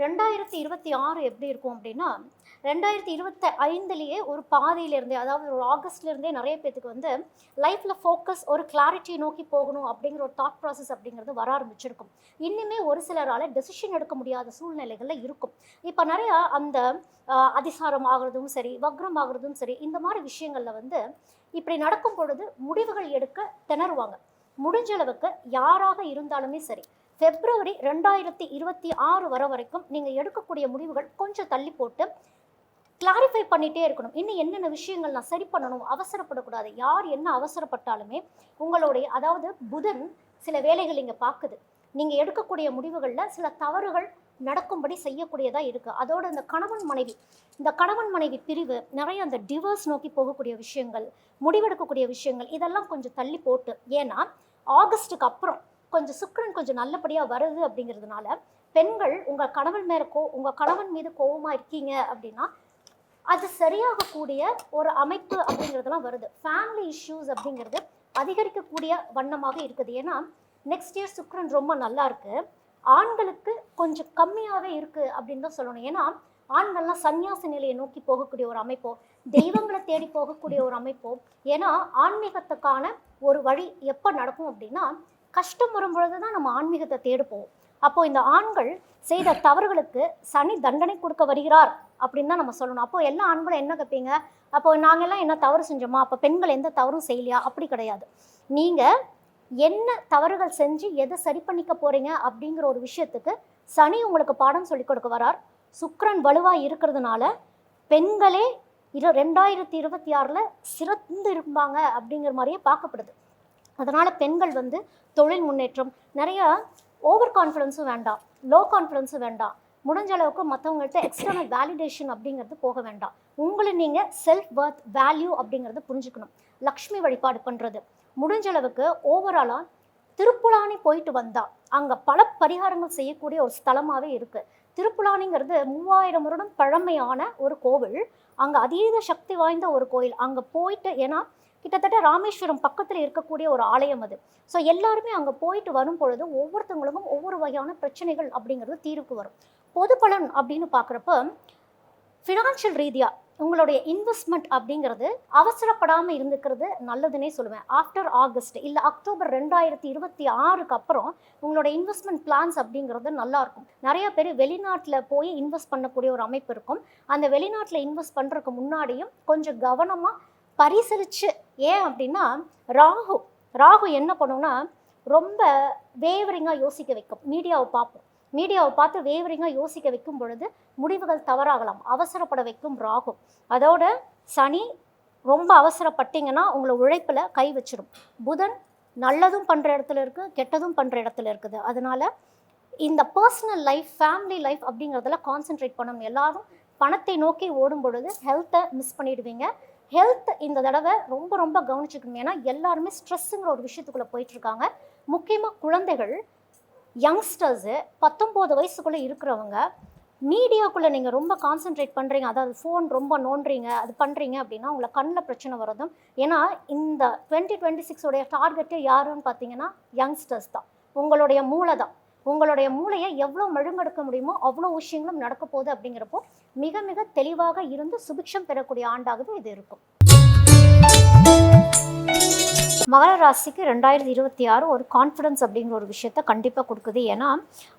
ரெண்டாயிரத்தி இருபத்தி ஆறு எப்படி இருக்கும் அப்படின்னா ரெண்டாயிரத்தி இருபத்தி ஐந்துலேயே ஒரு பாதியிலேருந்தே அதாவது ஒரு ஆகஸ்ட்லேருந்தே நிறைய பேத்துக்கு வந்து லைஃப்பில் ஃபோக்கஸ் ஒரு கிளாரிட்டி நோக்கி போகணும் அப்படிங்கிற ஒரு தாட் ப்ராசஸ் அப்படிங்கிறது வர ஆரம்பிச்சிருக்கும். இன்னுமே ஒரு சிலரால் டெசிஷன் எடுக்க முடியாத சூழ்நிலைகளில் இருக்கும். இப்போ நிறையா அந்த அதிசாரம் ஆகிறதும் சரி வக்ரம் ஆகுறதும் சரி இந்த மாதிரி விஷயங்களில் வந்து இப்படி நடக்கும் பொழுது முடிவுகள் எடுக்க திணறுவாங்க. முடிஞ்ச அளவுக்கு யாராக இருந்தாலுமே சரி பிப்ரவரி ரெண்டாயிரத்தி இருபத்தி ஆறு வர வரைக்கும் நீங்கள் எடுக்கக்கூடிய முடிவுகள் கொஞ்சம் தள்ளி போட்டு கிளாரிஃபை பண்ணிகிட்டே இருக்கணும். இன்னும் என்னென்ன விஷயங்கள் நான் சரி பண்ணணும் அவசரப்படக்கூடாது யார் என்ன அவசரப்பட்டாலுமே உங்களுடைய அதாவது புதன் சில வேலைகள் இங்கே பார்க்குது நீங்கள் எடுக்கக்கூடிய முடிவுகளில் சில தவறுகள் நடக்கும்படி செய்யக்கூடியதாக இருக்குது அதோட இந்த கணவன் மனைவி இந்த கணவன் மனைவி பிரிவு நிறைய அந்த டிவர்ஸ் நோக்கி போகக்கூடிய விஷயங்கள் முடிவெடுக்கக்கூடிய விஷயங்கள் இதெல்லாம் கொஞ்சம் தள்ளி போட்டு ஏன்னா ஆகஸ்ட்டுக்கு அப்புறம் கொஞ்சம் சுக்கரன் கொஞ்சம் நல்லபடியாக வருது அப்படிங்கிறதுனால பெண்கள் உங்கள் கணவன் மேலே கோ உங்கள் கணவன் மீது கோபமாக இருக்கீங்க அப்படின்னா அது சரியாகக்கூடிய ஒரு அமைப்பு அப்படிங்கிறதுலாம் வருது. ஃபேமிலி இஷ்யூஸ் அப்படிங்கிறது அதிகரிக்கக்கூடிய வண்ணமாக இருக்குது. ஏன்னா நெக்ஸ்ட் இயர் சுக்ரன் ரொம்ப நல்லா இருக்கு. ஆண்களுக்கு கொஞ்சம் கம்மியாகவே இருக்கு அப்படின்னு தான் சொல்லணும். ஏன்னா ஆண்கள்லாம் சன்னியாச நிலையை நோக்கி போகக்கூடிய ஒரு அமைப்போ தெய்வங்களை தேடி போகக்கூடிய ஒரு அமைப்போ ஏன்னா ஆன்மீகத்துக்கான ஒரு வழி எப்போ நடக்கும் அப்படின்னா கஷ்டம் வரும்பொழுது தான் நம்ம ஆன்மீகத்தை தேடுப்போம் அப்போ இந்த ஆண்கள் செய்த தவறுகளுக்கு சனி தண்டனை கொடுக்க வருகிறார் அப்படின்னு தான் நம்ம சொல்லணும். அப்போ எல்லா ஆண்களும் என்ன கேட்பீங்க? அப்போ நாங்கெல்லாம் என்ன தவறு செஞ்சோமா? அப்போ பெண்கள் எந்த தவறும் செய்யலையா? அப்படி கிடையாது. நீங்கள் என்ன தவறுகள் செஞ்சு எதை சரி பண்ணிக்க போறீங்க அப்படிங்கிற ஒரு விஷயத்துக்கு சனி உங்களுக்கு பாடம் சொல்லிக் கொடுக்க வரார். சுக்கரன் வலுவாக இருக்கிறதுனால பெண்களே இரு ரெண்டாயிரத்தி இருபத்தி ஆறில் சிறந்து இருப்பாங்க அப்படிங்கிற மாதிரியே பார்க்கப்படுது. அதனால் பெண்கள் வந்து தொழில் முன்னேற்றம் நிறைய ஓவர் கான்ஃபிடென்ஸும் வேண்டாம் லோ கான்ஃபிடென்ஸும் வேண்டாம். முடிஞ்ச அளவுக்கு மற்றவங்கள்ட்ட எக்ஸ்டர்னல் வேலிடேஷன் அப்படிங்கிறது போக வேண்டாம். உங்களை நீங்கள் செல்ஃப் ஒர்த் வேல்யூ அப்படிங்கிறத புரிஞ்சுக்கணும். லக்ஷ்மி வழிபாடு பண்ணுறது முடிஞ்ச அளவுக்கு ஓவராலாக திருப்புலானி போயிட்டு வந்தால் அங்கே பல பரிகாரங்கள் செய்யக்கூடிய ஒரு ஸ்தலமாகவே இருக்குது திருப்புலானிங்கிறது மூவாயிரம் வருடம் பழமையான ஒரு கோவில். அங்கே அதீத சக்தி வாய்ந்த ஒரு கோயில். அங்கே போயிட்டு ஏன்னா கிட்டத்தட்ட ராமேஸ்வரம் பக்கத்தில் இருக்கக்கூடிய ஒரு ஆலயம் அது. ஸோ எல்லாருமே அங்கே போயிட்டு வரும் பொழுது ஒவ்வொருத்தவங்களுக்கும் ஒவ்வொரு வகையான பிரச்சனைகள் அப்படிங்கிறது தீர்வுக்கு வரும். பொது பலன் அப்படின்னு பார்க்குறப்ப ஃபினான்ஷியல் ரீதியாக உங்களுடைய இன்வெஸ்ட்மெண்ட் அப்படிங்கிறது அவசரப்படாமல் இருந்துக்கிறது நல்லதுன்னே சொல்லுவேன். ஆஃப்டர் ஆகஸ்ட் இல்லை அக்டோபர் ரெண்டாயிரத்தி இருபத்தி ஆறுக்கு அப்புறம் உங்களோட இன்வெஸ்ட்மெண்ட் பிளான்ஸ் அப்படிங்கிறது நல்லாயிருக்கும். நிறைய பேர் வெளிநாட்டில் போய் இன்வெஸ்ட் பண்ணக்கூடிய ஒரு அமைப்பு இருக்கும். அந்த வெளிநாட்டில் இன்வெஸ்ட் பண்ணுறதுக்கு முன்னாடியும் கொஞ்சம் கவனமாக பரிசலிச்சு ஏன் அப்படின்னா ராகு ராகு என்ன பண்ணும்னா ரொம்ப வேவரிங்காக யோசிக்க வைக்கும். மீடியாவை பார்ப்போம். மீடியாவை பார்த்து வேவரிங்காக யோசிக்க வைக்கும் பொழுது முடிவுகள் தவறாகலாம். அவசரப்பட வைக்கும் ராகு. அதோட சனி ரொம்ப அவசரப்பட்டீங்கன்னா உங்களை உழைப்பில் கை வச்சிடும் புதன் நல்லதும் பண்ணுற இடத்துல இருக்குது கெட்டதும் பண்ணுற இடத்துல இருக்குது. அதனால் இந்த பர்சனல் லைஃப் ஃபேமிலி லைஃப் அப்படிங்கிறதுல கான்சென்ட்ரேட் பண்ணணும். எல்லாரும் பணத்தை நோக்கி ஓடும் பொழுது ஹெல்த்தை மிஸ் பண்ணிடுவீங்க. ஹெல்த் இந்த தடவை ரொம்ப ரொம்ப கவனிச்சுக்கணும். ஏன்னா எல்லாருமே ஸ்ட்ரெஸ்ஸுங்கிற ஒரு விஷயத்துக்குள்ளே போயிட்டுருக்காங்க. முக்கியமாக குழந்தைகள் யங்ஸ்டர்ஸு பத்தொம்போது வயசுக்குள்ளே இருக்கிறவங்க மீடியாக்குள்ளே நீங்கள் ரொம்ப கான்சென்ட்ரேட் பண்ணுறீங்க அதாவது ஃபோன் ரொம்ப நோண்டுறீங்க அது பண்ணுறீங்க அப்படின்னா உங்களை கண்ணில் பிரச்சனை வரதும் ஏன்னா இந்த டுவெண்ட்டி டுவெண்ட்டி சிக்ஸோடைய டார்கெட்டே யாருன்னு பார்த்தீங்கன்னா யங்ஸ்டர்ஸ் தான். உங்களுடைய மூளை தான் உங்களுடைய மூளையை எவ்வளோ மழுங்கெடுக்க முடியுமோ அவ்வளோ விஷயங்களும் நடக்க போகுது அப்படிங்கிறப்போ மிக மிக தெளிவாக இருந்து சுபிக்ஷம் பெறக்கூடிய ஆண்டாகவே இது இருக்கும். மகர ராசிக்கு ரெண்டாயிரத்தி இருபத்தி ஆறு ஒரு கான்ஃபிடன்ஸ் அப்படிங்கிற ஒரு விஷயத்த கண்டிப்பாக கொடுக்குது. ஏன்னா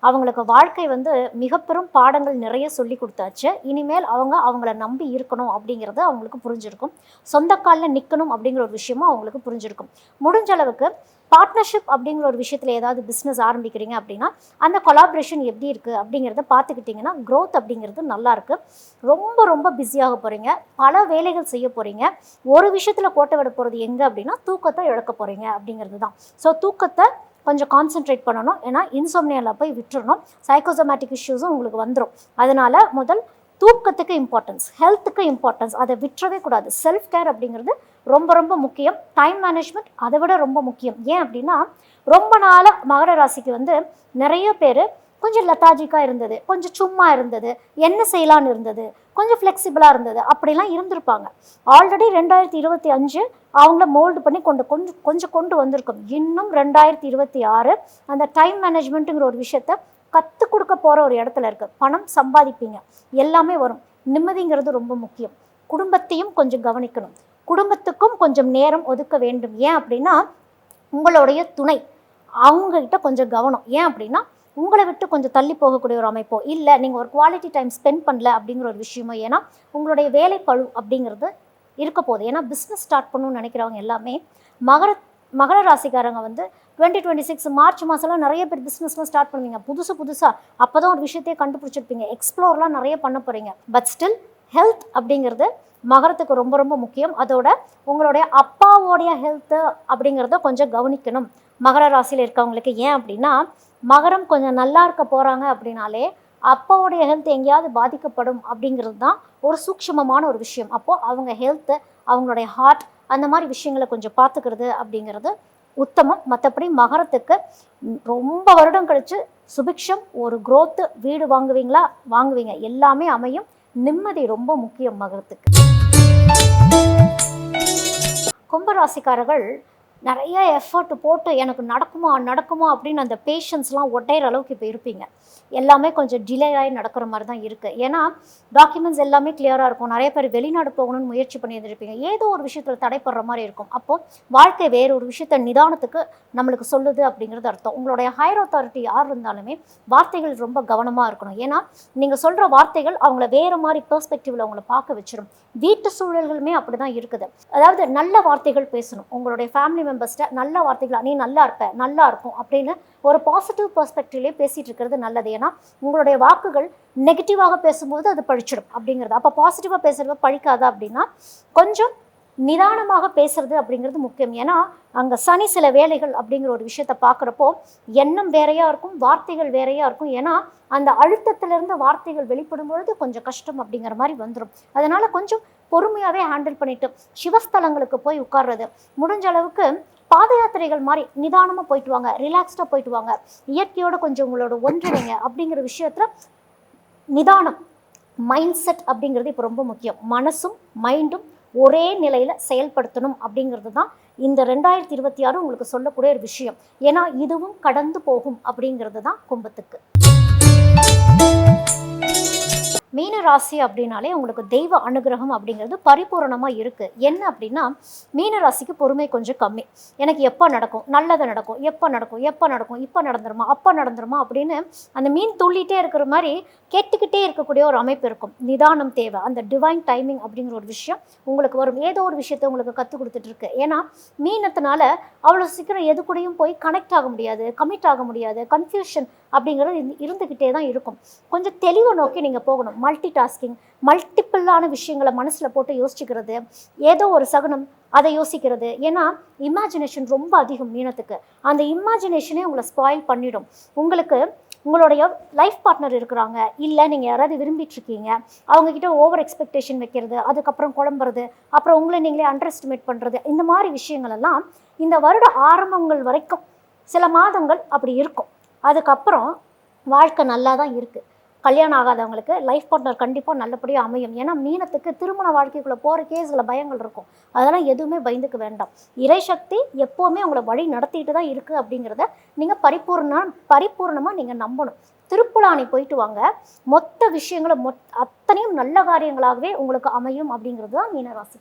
அவங்களுக்கு வாழ்க்கை வந்து மிக பெரும் பாடங்கள் நிறைய சொல்லி கொடுத்தாச்சு. இனிமேல் அவங்க அவங்கள நம்பி இருக்கணும் அப்படிங்கிறது அவங்களுக்கு புரிஞ்சிருக்கும். சொந்த காலில் நிற்கணும் அப்படிங்கிற ஒரு விஷயமும் அவங்களுக்கு புரிஞ்சிருக்கும். முடிஞ்ச அளவுக்கு பார்ட்னர்ஷிப் அப்படிங்கிற ஒரு விஷயத்தில் ஏதாவது பிஸ்னஸ் ஆரம்பிக்கிறீங்க அப்படின்னா அந்த கொலாபரேஷன் எப்படி இருக்குது அப்படிங்கிறத பார்த்துக்கிட்டிங்கன்னா க்ரோத் அப்படிங்கிறது நல்லாயிருக்கு ரொம்ப ரொம்ப பிஸியாக போகிறீங்க பல வேலைகள் செய்ய போகிறீங்க ஒரு விஷயத்தில் கோட்டை விட போகிறது எங்கே அப்படின்னா தூக்கத்தை இழக்க போகிறீங்க அப்படிங்கிறது தான். ஸோ தூக்கத்தை கொஞ்சம் கான்சென்ட்ரேட் பண்ணணும். ஏன்னா இன்சோம்னியாவில் போய் விட்டுறணும். சைக்கோசோமேட்டிக் இஷ்யூஸும் உங்களுக்கு வந்துடும் அதனால் முதல் தூக்கத்துக்கு இம்பார்ட்டன்ஸ் ஹெல்த்துக்கு இம்பார்ட்டன்ஸ் அதை விட்டுறவே கூடாது. செல்ஃப் கேர் அப்படிங்கிறது ரொம்ப ரொம்ப முக்கியம். டைம் மேனேஜ்மெண்ட் அதை விட ரொம்ப முக்கியம். ஏன் அப்படின்னா ரொம்ப நாளாக மகர ராசிக்கு வந்து நிறைய பேர் கொஞ்சம் லெத்தாஜிக்காக இருந்தது கொஞ்சம் சும்மா இருந்தது என்ன செய்யலான்னு இருந்தது கொஞ்சம் ஃப்ளெக்சிபிளாக இருந்தது அப்படிலாம் இருந்திருப்பாங்க. ஆல்ரெடி ரெண்டாயிரத்தி இருபத்தி அஞ்சு அவங்கள மோல்டு பண்ணி கொண்டு கொஞ்சம் கொஞ்சம் கொண்டு வந்திருக்கும். இன்னும் ரெண்டாயிரத்தி இருபத்தி ஆறு அந்த டைம் மேனேஜ்மெண்ட்டுங்கிற ஒரு விஷயத்த கற்றுக் கொடுக்க போகிற ஒரு இடத்துல இருக்கு. பணம் சம்பாதிப்பீங்க. எல்லாமே வரும். நிம்மதிங்கிறது ரொம்ப முக்கியம். குடும்பத்தையும் கொஞ்சம் கவனிக்கணும். குடும்பத்துக்கும் கொஞ்சம் நேரம் ஒதுக்க வேண்டும். ஏன் அப்படின்னா உங்களுடைய துணை. அவங்கக்கிட்ட கொஞ்சம் கவனம். ஏன் அப்படின்னா உங்களை விட்டு கொஞ்சம் தள்ளி போகக்கூடிய ஒரு அமைப்போ இல்லை நீங்கள் ஒரு குவாலிட்டி டைம் ஸ்பெண்ட் பண்ணல அப்படிங்கிற ஒரு விஷயமோ ஏன்னா உங்களுடைய வேலை பழு அப்படிங்கிறது இருக்க போகுது. ஏன்னா பிஸ்னஸ் ஸ்டார்ட் பண்ணணும்னு நினைக்கிறவங்க எல்லாமே மகர மகர ராசிக்காரங்க வந்து டுவெண்ட்டி டுவெண்ட்டி சிக்ஸ் மார்ச் மாதம்லாம் நிறைய பேர் பிஸ்னஸ்லாம் ஸ்டார்ட் பண்ணுவீங்க. புதுசு புதுசாக அப்போ தான் ஒரு விஷயத்தையே கண்டுபிடிச்சிருப்பீங்க. எக்ஸ்ப்ளோர்லாம் நிறைய பண்ண போகிறீங்க பட் ஸ்டில் ஹெல்த் அப்படிங்கிறது மகரத்துக்கு ரொம்ப ரொம்ப முக்கியம். அதோட உங்களுடைய அப்பாவோடைய ஹெல்த்து அப்படிங்கிறத கொஞ்சம் கவனிக்கணும். மகர ராசியில் இருக்கவங்களுக்கு ஏன் அப்படின்னா மகரம் கொஞ்சம் நல்லா இருக்க போகிறாங்க அப்படின்னாலே அப்பாவுடைய ஹெல்த் எங்கேயாவது பாதிக்கப்படும் அப்படிங்கிறது தான் ஒரு சூக்ஷ்மமான ஒரு விஷயம். அப்போது அவங்க ஹெல்த்து அவங்களுடைய ஹார்ட் அந்த மாதிரி விஷயங்களை கொஞ்சம் பார்த்துக்கிறது அப்படிங்கிறது உத்தமம். மற்றபடி மகரத்துக்கு ரொம்ப வருடம் கழிச்சு சுபிக்ஷம் ஒரு குரோத்து வீடு வாங்குவீங்களா? வாங்குவீங்க. எல்லாமே அமையும். நிம்மதி ரொம்ப முக்கியம் மகரத்துக்கு. கும்பராசிக்காரர்கள் நிறைய எஃபர்ட் போட்டு எனக்கு நடக்குமா நடக்குமா அப்படின்னு அந்த பேஷன்ஸ்லாம் ஒட்டையிற அளவுக்கு இப்போ இருப்பீங்க. எல்லாமே கொஞ்சம் டிலே ஆகி நடக்கிற மாதிரி தான் இருக்குது ஏன்னா டாக்குமெண்ட்ஸ் எல்லாமே கிளியராக இருக்கும். நிறைய பேர் வெளிநாடு போகணும்னு முயற்சி பண்ணி இருந்திருப்பீங்க. ஏதோ ஒரு விஷயத்தில் தடைப்படுற மாதிரி இருக்கும். அப்போது வாழ்க்கை வேறு ஒரு விஷயத்த நிதானத்துக்கு நம்மளுக்கு சொல்லுது அப்படிங்கிறது அர்த்தம். உங்களுடைய ஹையர் அத்தாரிட்டி யார் இருந்தாலுமே வார்த்தைகள் ரொம்ப கவனமாக இருக்கணும். ஏன்னா நீங்கள் சொல்கிற வார்த்தைகள் அவங்கள வேறு மாதிரி பெர்ஸ்பெக்டிவில் அவங்கள பார்க்க வச்சிடும் வீட்டு சூழல்களுமே அப்படி தான் இருக்குது. அதாவது நல்ல வார்த்தைகள் பேசணும். உங்களுடைய ஃபேமிலி மெம்பர்ஸ்ட்ட நல்ல வார்த்தைகளாக நீ நல்லா இருப்ப நல்லா இருக்கும் அப்படின்னு ஒரு பாசிட்டிவ் பெர்ஸ்பெக்டிவ்லேயே பேசிகிட்டு இருக்கிறது நல்லது. ஏன்னா உங்களுடைய வாக்குகள் நெகட்டிவாக பேசும்போது அது பழிச்சிடும் அப்படிங்கிறது. அப்போ பாசிட்டிவாக பேசுகிறத பழிக்காதா அப்படின்னா கொஞ்சம் நிதானமாக பேசுறது அப்படிங்கிறது முக்கியம். ஏன்னா அங்கே சனி சில வேலைகள் அப்படிங்கிற ஒரு விஷயத்த பார்க்குறப்போ எண்ணம் வேறையாக இருக்கும் வார்த்தைகள் வேறையாக இருக்கும். ஏன்னா அந்த அழுத்தத்திலிருந்து வார்த்தைகள் வெளிப்படும் பொழுது கொஞ்சம் கஷ்டம் அப்படிங்கிற மாதிரி வந்துடும் அதனால கொஞ்சம் பொறுமையாகவே ஹேண்டில் பண்ணிட்டு சிவஸ்தலங்களுக்கு போய் உட்கார்றது. முடிஞ்ச அளவுக்கு பாத யாத்திரைகள் மாதிரி நிதானமாக போயிட்டு வாங்க ரிலாக்ஸ்டாக போயிட்டு வாங்க. இயற்கையோட கொஞ்சம் உங்களோட ஒன்றிணைங்க அப்படிங்கிற விஷயத்தில் நிதானம் மைண்ட் செட் அப்படிங்கிறது இப்போ ரொம்ப முக்கியம். மனசும் மைண்டும் ஒரே நிலையில் செயல்படுத்தணும் அப்படிங்கிறது தான் இந்த ரெண்டாயிரத்தி இருபத்தி ஆறு உங்களுக்கு சொல்லக்கூடிய ஒரு விஷயம். ஏன்னா இதுவும் கடந்து போகும் அப்படிங்கிறது தான் கும்பத்துக்கு. மீன ராசி அப்படின்னாலே உங்களுக்கு தெய்வ அனுகிரகம் அப்படிங்கிறது பரிபூரணமாக இருக்குது என்ன அப்படின்னா மீன ராசிக்கு பொறுமை கொஞ்சம் கம்மி. எனக்கு எப்போ நடக்கும்? நல்லது நடக்கும். எப்போ நடக்கும்? எப்போ நடக்கும்? இப்போ நடந்துருமா? அப்போ நடந்துருமா? அப்படின்னு அந்த மீன் துள்ளிகிட்டே இருக்கிற மாதிரி கேட்டுக்கிட்டே இருக்கக்கூடிய ஒரு அமைப்பு இருக்கும். நிதானம் தேவை. அந்த டிவைன் டைமிங் அப்படிங்கிற ஒரு விஷயம் உங்களுக்கு வரும். ஏதோ ஒரு விஷயத்தை உங்களுக்கு கற்றுக் கொடுத்துட்டு இருக்கு. ஏன்னா மீனத்தினால அவ்வளோ சீக்கிரம் எது கூடயும் போய் கனெக்ட் ஆக முடியாது கமிட் ஆக முடியாது கன்ஃபியூஷன் அப்படிங்கிறது இருந்துக்கிட்டே தான் இருக்கும். கொஞ்சம் தெளிவை நோக்கி நீங்கள் போகணும். மல்டி டாஸ்கிங் மல்டிப்புளான விஷயங்களை மனசில் போட்டு யோசிச்சுக்கிறது ஏதோ ஒரு சகுனம் அதை யோசிக்கிறது. ஏன்னா இமேஜினேஷன் ரொம்ப அதிகம் மீனத்துக்கு. அந்த இமேஜினேஷனே உங்களை ஸ்பாயில் பண்ணிடும். உங்களுக்கு உங்களுடைய லைஃப் பார்ட்னர் இருக்கிறாங்க. இல்லை நீங்கள் யாராவது விரும்பிட்டு இருக்கீங்க அவங்கக்கிட்ட ஓவர் எக்ஸ்பெக்டேஷன் வைக்கிறது அதுக்கப்புறம் குழம்புறது அப்புறம் உங்களை நீங்களே அண்டர் எஸ்டிமேட் பண்ணுறது இந்த மாதிரி விஷயங்கள் எல்லாம் இந்த வருட ஆரம்பங்கள் வரைக்கும் சில மாதங்கள் அப்படி இருக்கும். அதுக்கப்புறம் வாழ்க்கை நல்லா தான் இருக்குது கல்யாணம் ஆகாதவங்களுக்கு லைஃப் பார்ட்னர் கண்டிப்பாக நல்லபடியாக அமையும். ஏன்னா மீனத்துக்கு திருமண வாழ்க்கைக்குள்ளே போகிறக்கே சில பயங்கள் இருக்கும். அதெல்லாம் எதுவுமே பயந்துக்க வேண்டாம். இறை சக்தி எப்போவுமே உங்களை வழி நடத்திட்டு தான் இருக்குது அப்படிங்கிறத நீங்கள் பரிபூர்ண பரிபூர்ணமாக நீங்கள் நம்பணும். திருப்புலானி போயிட்டு வாங்க. மொத்த விஷயங்களும் மொத் அத்தனையும் நல்ல காரியங்களாகவே உங்களுக்கு அமையும் அப்படிங்கிறது தான் மீனராசி.